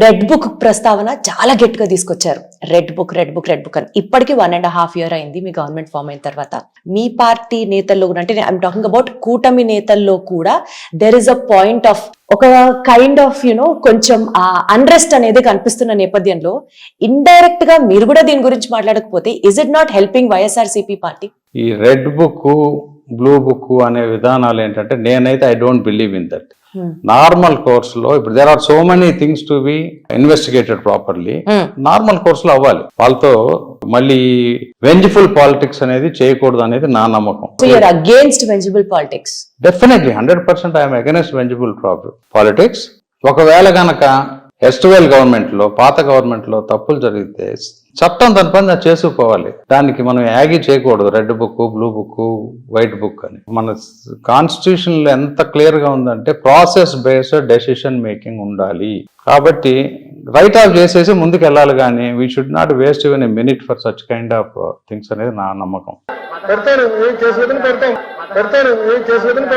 Red book ప్రస్తావన చాలా గట్టిగా తీసుకొచ్చారు. Red book red book red book అని. ఇప్పటికి వన్ అండ్ హాఫ్ ఇయర్ అయింది మీ గవర్నమెంట్ ఫామ్ అయిన తర్వాత. మీ పార్టీ నేతల్లో కూడా అంటే ఐఎమ్ టాకింగ్ అబౌట్ కూటమి నేతల్లో కూడా there is a point of ఒక కైండ్ ఆఫ్ యునో కొంచెం ఆ అన్రెస్ట్ అనేది కనిపిస్తున్న నేపథ్యంలో ఇండైరెక్ట్గా మీరు కూడా దీని గురించి మాట్లాడకపోతే is it not helping YSRCP party ఈ రెడ్ బుక్ బ్లూ బుక్ అనే విధానాలు ఏంటంటే నేనైతే I don't believe in that normal కోర్సులో ఇప్పుడు there are so many things to be investigated properly normal కోర్సులో అవ్వాలి. వాళ్ళతో మళ్ళీ వెంజ్ఫుల్ పాలిటిక్స్ అనేది చేయకూడదు అనేది నా నమ్మకం. Against vengeful politics definitely hundred percent I'm against vengeful politics ఒకవేళ గనక ఎస్టువెల్ గవర్నమెంట్లో పాత గవర్నమెంట్లో తప్పులు జరిగితే చట్టం దాని పని అది చేసుకుపోవాలి దానికి మనం యాగి చేయకూడదు. Red book blue book white book అని. మన కాన్స్టిట్యూషన్లో ఎంత క్లియర్గా ఉందంటే ప్రాసెస్ బేస్డ్ డెసిషన్ మేకింగ్ ఉండాలి. కాబట్టి రైట్ ఆఫ్ చేసేసి ముందుకు వెళ్ళాలి కానీ we should not waste even a minute for such kind of things అనేది నా నమ్మకం. పెడతాను ఏం పెడతాను